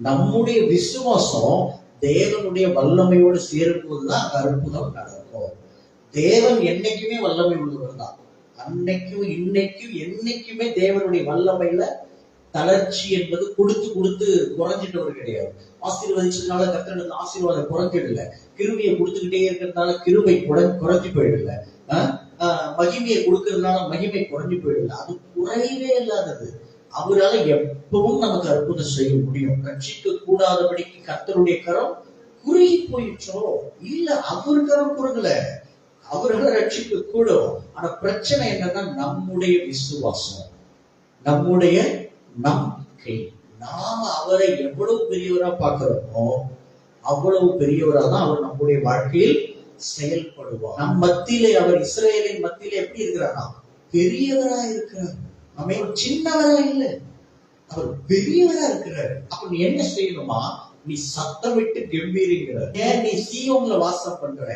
நம்முடைய விசுவாசம் தேவனுடைய வல்லமையோடு சேரும் போதுதான் அங்க அற்புதம் நடக்கும். தேவன் என்னைக்குமே வல்லமை உள்ளவர் தான். அன்னைக்கும் இன்னைக்கும் என்னைக்குமே தேவனுடைய வல்லமையில தளர்ச்சி என்பது கொடுத்து கொடுத்து குறைஞ்சிட்டவர் கிடையாது. ஆசீர்வதிச்சதுனால கத்தனது ஆசீர்வாதம் குறைஞ்சிடல கிருமியை கொடுத்துக்கிட்டே இருக்கிறதுனால கிருமை குறை குறைஞ்சு போயிடல ஆஹ் மகிமையை கொடுக்கறதுனால மகிமை குறைஞ்சு போயிடல அது குறையவே இல்லாதது. அவரால் எப்பவும் நமக்கு அற்புதம் செய்ய முடியும். ரட்சிக்க கூடாதபடிக்கு கத்தருடைய கரம் குறுகி போயிடுச்சோ? இல்ல அவர் கரம் குறுகல. அவர்களை ரட்சிக்க கூடும். ஆனா பிரச்சனை என்னன்னா நம்முடைய விசுவாசம். நம்முடைய நம்பிக்கை. நாம அவரை எவ்வளவு பெரியவரா பாக்குறோமோ அவ்வளவு பெரியவரா தான் அவர் நம்முடைய வாழ்க்கையில் செயல்படுவார். நம் மத்தியிலே அவர் இஸ்ரேலின் மத்தியிலே எப்படி இருக்கிறாரா? பெரியவரா இருக்கிறார். அமே சின்னவரா இல்ல? அவர் பெரியவரா இருக்கிறார். அப்ப நீ என்ன செய்யணுமா? நீ சத்தம் விட்டு கம்பீரிங்கிற ஏன் நீ சீயோன்ல வாசம் பண்ற?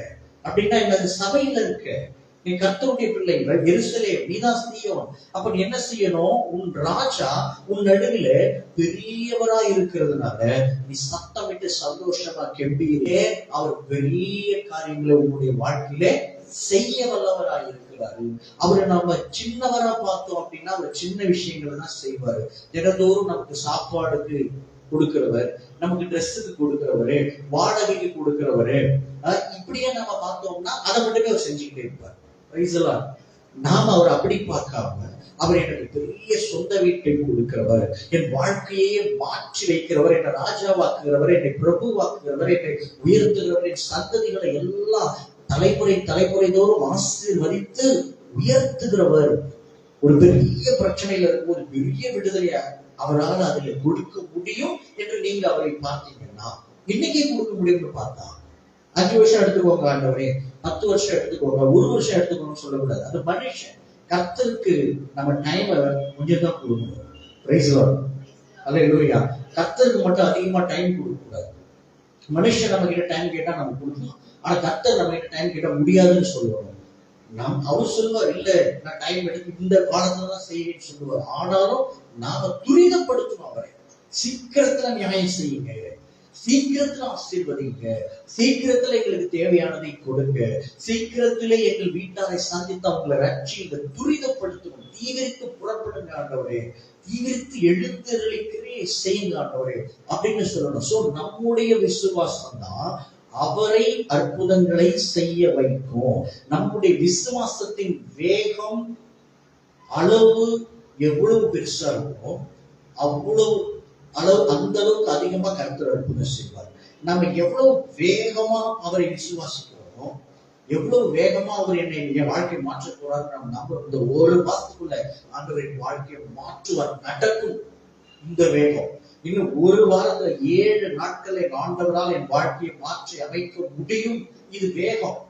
அப்படின்னா என்னது சபையில இருக்க. நீ கர்த்தருடைய பிள்ளைகள் எருசலேம் நீதான் சீயோன். அப்ப நீ என்ன செய்யணும்? உன் ராஜா உன் நடுவில பெரியவரா இருக்கிறதுனால நீ சத்தம் விட்டு சந்தோஷமா கெம்பீரே அவர் பெரிய காரியங்களை உன்னுடைய வாழ்க்கையில செய்ய வல்லவரா இருக்கிறாரு அவரை நம்ம சின்னவரா பார்த்தோம் அப்படின்னா அவர் சின்ன விஷயங்களை தான் செய்வாரு. தினந்தோறும் நமக்கு சாப்பாடுக்கு கொடுக்கிறவர் நமக்கு ட்ரெஸ்ஸுக்கு கொடுக்கிறவரு வாடகைக்கு கொடுக்கிறவரு இப்படியே நம்ம பார்த்தோம்னா அதை மட்டுமே அவர் செஞ்சுக்கிட்டே இருப்பார். Praise நாம அவர் அப்படி பார்க்காம அவர் எனக்கு பெரிய சொந்த வீட்டை கொடுக்கிறவர் என் வாழ்க்கையே மாற்றி வைக்கிறவர் என்னை ராஜாவாக்குகிறவர் என்னை பிரபுவாக்குகிறவர் என்னை உயர்த்துகிறவர் என் சந்ததிகளை எல்லாம் தலைமுறை தலைமுறை தோறும் ஆசீர்வதித்து உயர்த்துகிறவர். ஒரு பெரிய பிரச்சனையில இருக்கும் ஒரு பெரிய விடுதலையா அவரால் அதில் கொடுக்க முடியும் என்று நீங்க அவரை பார்த்தீங்கன்னா இன்னைக்கே கொடுக்க முடியும்னு பார்த்தா அஞ்சு வருஷம் எடுத்துக்கோங்க ஆண்டவரே பத்து வருஷம் எடுத்துக்கோங்க ஒரு வருஷம் எடுத்துக்கோங்க சொல்லக்கூடாது. அது மனுஷன் கத்தருக்கு நம்ம டைமை கொஞ்சம் தான் கொடுக்கணும். பிரைஸ் அல்ல கர்த்தருக்கு மட்டும் அதிகமா டைம் கொடுக்க கூடாது மனுஷன் நம்ம கிட்ட டைம் கேட்டா நம்ம கொடுக்கலாம். ஆனா கர்த்தர் நம்ம டைம் கேட்டா முடியாதுன்னு சொல்லுவாங்க நாம் அவர் சொல்லுவார் இல்ல. நான் டைம் எடுத்து இந்த காலத்துல தான் செய்வேன்னு சொல்லுவார். ஆனாலும் நாம துரிதப்படுத்தணும் அவரை. சீக்கிரத்துல நியாயம் செய்யுங்க. சீக்கிரத்துல ஆசீர்வதிங்க. சீக்கிரத்துல எங்களுக்கு தேவையானதை கொடுங்க. சீக்கிரத்திலே எங்கள் வீட்டாரை சந்தித்து அவங்களை ரட்சிங்க துரிதப்படுத்தணும். தீவிரித்து புறப்படுங்க ஆண்டவரே. தீவிரித்து எழுந்தருளிக்கிறே செய்யுங்க ஆண்டவரே. அப்படின்னு சொல்லணும். சோ நம்முடைய விசுவாசம் தான் அவரை அற்புதங்களை செய்ய வைக்கும் நம்முடைய விசுவாசத்தின் வேகம் அளவு எவ்வளவு பெருசா இருக்கோ அவ்வளவு அளவு அந்த அளவுக்கு அதிகமா கருத்து அற்புதம் செய்வார். நம்ம எவ்வளவு வேகமா அவரை விசுவாசிக்கிறோமோ எவ்வளவு வேகமா அவர் என்னை என் வாழ்க்கையை மாற்ற போறாரு நம்ம நம்ப இந்த ஒரு மாசத்துக்குள்ள ஆண்டவரின் வாழ்க்கையை மாற்றுவார் நடக்கும் இந்த வேகம். இன்னும் ஒரு வாரத்துல ஏழு நாட்கள் என் ஆண்டவரால் என் வாழ்க்கையை மாற்றி அமைக்க முடியும். இது வேகம்.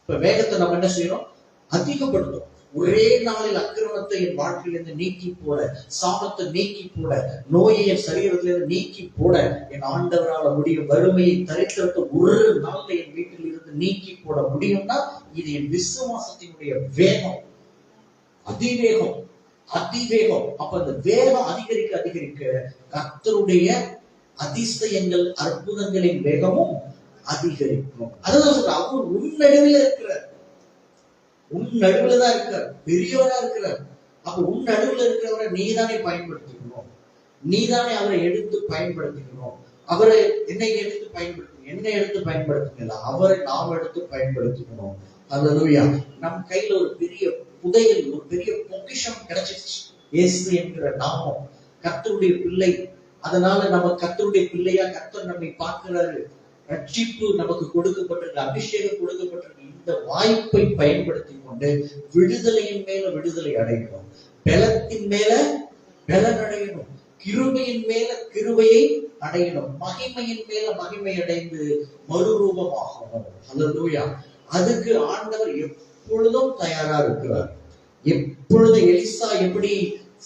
இப்ப வேகத்தை நம்ம என்ன செய்யறோம்? அதிகப்படுத்தும் ஒரே நாளில் அக்கிரமத்தை என் வாழ்க்கையிலிருந்து நீக்கி போட சாபத்தை நீக்கி போட நோயை என் சரீரத்திலிருந்து நீக்கி போட என் ஆண்டவரால் முடியும் வறுமையை தரித்திரத்தை ஒரு நாள்ல என் வீட்டில் இருந்து நீக்கி போட முடியும்னா இது என் விசுவாசத்தினுடைய வேகம். அதிவேகம். அதிவேகம். அப்ப அந்த வேகம் அதிகரிக்க அதிகரிக்க கத்தருடைய அதிசயங்கள் அற்புதங்களின் வேகமும் அதிகரிக்கும். அதுதான் சொல்ற அவர் உன் நடுவில் இருக்கிறார். உன் நடுவுல தான் இருக்கிறார். பெரியவரா இருக்கிறார். அப்ப உன் நடுவுல இருக்கிறவரை நீதானே பயன்படுத்திக்கணும். நீதானே அவரை எடுத்து பயன்படுத்திக்கணும். அவரை என்னை எடுத்து பயன்படுத்தணும் என்னை எடுத்து பயன்படுத்துங்களா அவரை நாம் எடுத்து பயன்படுத்திக்கணும். அல்லேலூயா நம் கையில ஒரு பெரிய புதையல் ஒரு பெரிய பொக்கிஷம் கிடைச்சிருச்சு. இயேசு என்கிற நாமம் கத்தருடைய பிள்ளை. அதனால நம்ம கத்தருடைய பிள்ளையா கத்தர் நம்மை பார்க்கிறாரு. ரட்சிப்பு நமக்கு கொடுக்கப்பட்டிருக்கு அபிஷேகம் கொடுக்கப்பட்டிருக்கு. இந்த வாய்ப்பை பயன்படுத்தி கொண்டு விடுதலையின் மேல விடுதலை அடையணும். பலத்தின் மேல பலன் அடையணும். கிருபையின் மேல கிருபையை அடையணும். மகிமையின் மேல மகிமை அடைந்து மறுரூபமாகணும். நோயா அதுக்கு ஆண்டவர் எப்பொழுதும் தயாரா இருக்கிறார். எப்பொழுது எலிசா எப்படி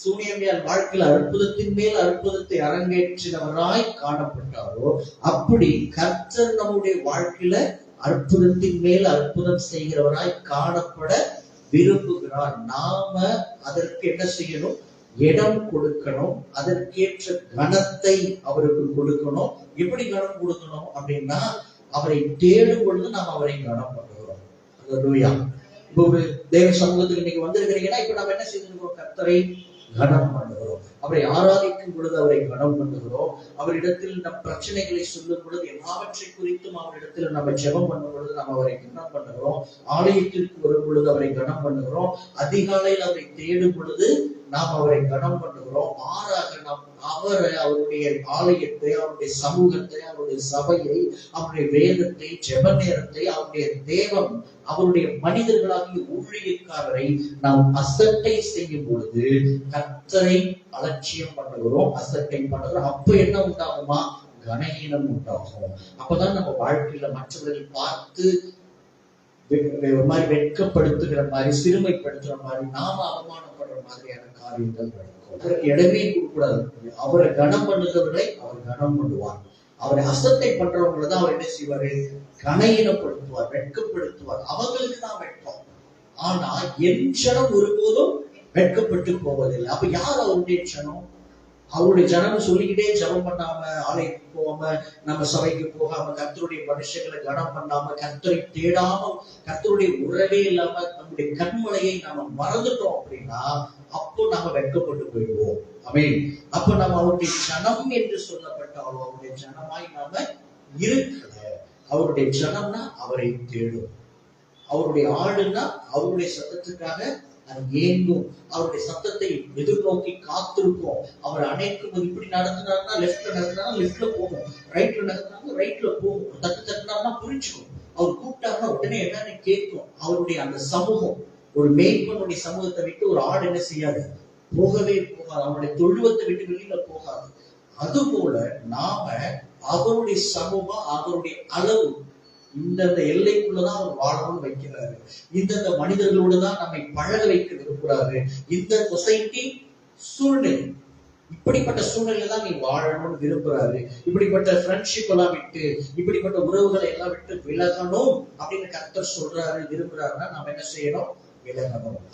சூனியமியால் வாழ்க்கையில் அற்புதத்தின் மேல் அற்புதத்தை அரங்கேற்றினவராய் காணப்பட்டாரோ அப்படி கர்த்தர் நம்முடைய வாழ்க்கையில அற்புதத்தின் மேல் அற்புதம் செய்கிறவராய் காணப்பட விரும்புகிறார். நாம அதற்கு என்ன செய்யணும்? இடம் கொடுக்கணும். அதற்கேற்ற கணத்தை அவருக்கு கொடுக்கணும். எப்படி கணம் கொடுக்கணும் அப்படின்னா அவரை தேடும் பொழுது நாம் அவரை கனம் பண்ணுகிறோம். அல்லேலூயா தேவ சமூகத்துக்கு இன்னைக்கு வந்திருக்கிறீங்கன்னா இப்ப நம்ம என்ன செய்திருக்கிறோம்? கர்த்தரை கனம் பண்ணுகிறோம். அவரை ஆராதிக்கும் பொழுது அவரை கனம் பண்ணுகிறோம். அவரிடத்தில் நம் பிரச்சனைகளை சொல்லும் பொழுது எல்லாவற்றை குறித்தும் அவரிடத்தில் நம்ம ஜெபம் பண்ணும் பொழுது நம்ம அவரை கனம் பண்ணுகிறோம். ஆலயத்திற்கு வரும் பொழுது அவரை கனம் பண்ணுகிறோம். அதிகாலையில் அவரை தேடும் பொழுது நாம் அவரை கனம் பண்ணுகிறோம். மாறாக நாம் அவரை அவருடைய ஆலயத்தை அவருடைய சமூகத்தை அவருடைய சபையை அவருடைய வேதத்தை ஜெப நேரத்தை அவருடைய தேவம் அவருடைய மனிதர்களாகிய ஊழியக்காரரை நாம் அசட்டை செய்யும் பொழுது கர்த்தரை அலட்சியம் பண்ணுகிறோம் அசட்டை பண்ணுகிறோம். அப்ப என்ன உண்டாகுமா? கனஹீனம் உண்டாகும். அப்பதான் நம்ம வாழ்க்கையில மற்றவர்கள் பார்த்து ஒரு மாதிரி வெட்கப்படுத்துகிற மாதிரி சிறுமைப்படுத்துற மாதிரி நாம அவமானப்படுற மாதிரியான காரியங்கள் நடக்கும். இடமே கூடாது. அவரை கனம் பண்ணுகிறவர்களை அவர் கனம் பண்ணுவார். அவரை அசத்தை பண்றவங்களை தான் அவர் என்ன செய்வாரு? கனையினப்படுத்துவார் வெட்கப்படுத்துவார். அவங்களுக்கு தான் வெட்கம். ஆனா என் ஜனம் ஒருபோதும் வெட்கப்பட்டு போவதில்லை. அப்ப யார் அவருடைய ஜனம் அவருடைய ஜனம் சொல்லிக்கிட்டே ஜெபம் பண்ணாம ஆலயத்துக்கு போகாம நம்ம சபைக்கு போகாம கர்த்தருடைய மனுஷங்களை கனம் பண்ணாம கர்த்தரை தேடாம கர்த்தருடைய உறவே இல்லாம நம்முடைய கண்மலையை நாம மறந்துட்டோம் அப்படின்னா அப்போ நாம வெட்கப்பட்டு போயிடுவோம். அமீன் அப்ப நம்ம அவருடைய ஜனம் என்று சொல்லப்பட்டாலும் அவருடைய ஜனமாய் நாம இருக்கல. அவருடைய ஜனம்னா அவரை தேடும். அவருடைய ஆளுன்னா அவருடைய சத்தத்துக்காக அது ஏங்கும் அவருடைய சத்தத்தை எதிர்நோக்கி காத்திருக்கும் அவர் அணைக்கும் இப்படி நடத்தினாருன்னா லெஃப்ட்ல நடத்தினா லெஃப்ட்ல போகும் ரைட்ல நடத்தினாலும் ரைட்ல போகும் ஒரு தட்டு தட்டினாருன்னா அவர் கூப்பிட்டாருன்னா உடனே என்னன்னு கேட்கும். அவருடைய அந்த சமூகம் ஒரு மேய்ப்பனுடைய சமூகத்தை விட்டு ஒரு ஆடு என்ன செய்யாது? போகவே போகாது. அவருடைய தொழுவத்தை விட்டு வெளியில போகாது. அதுபோல நாம அவருடைய சமூகம் அவருடைய அளவு இந்தந்த எல்லைக்குள்ளதான் அவர் வாழணும்னு வைக்கிறாரு. இந்தந்த மனிதர்களோடு தான் நம்மை பழக வைக்க விரும்புறாரு. இந்த சொசைட்டி சூழ்நிலை இப்படிப்பட்ட சூழ்நிலை தான் நீ வாழணும்னு விரும்புறாரு. இப்படிப்பட்ட ஃப்ரெண்ட்ஷிப் எல்லாம் விட்டு இப்படிப்பட்ட உறவுகளை எல்லாம் விட்டு விலகணும் அப்படின்னு கர்த்தர் சொல்றாரு விரும்புறாருன்னா நம்ம என்ன செய்யணும்? விலகணும்.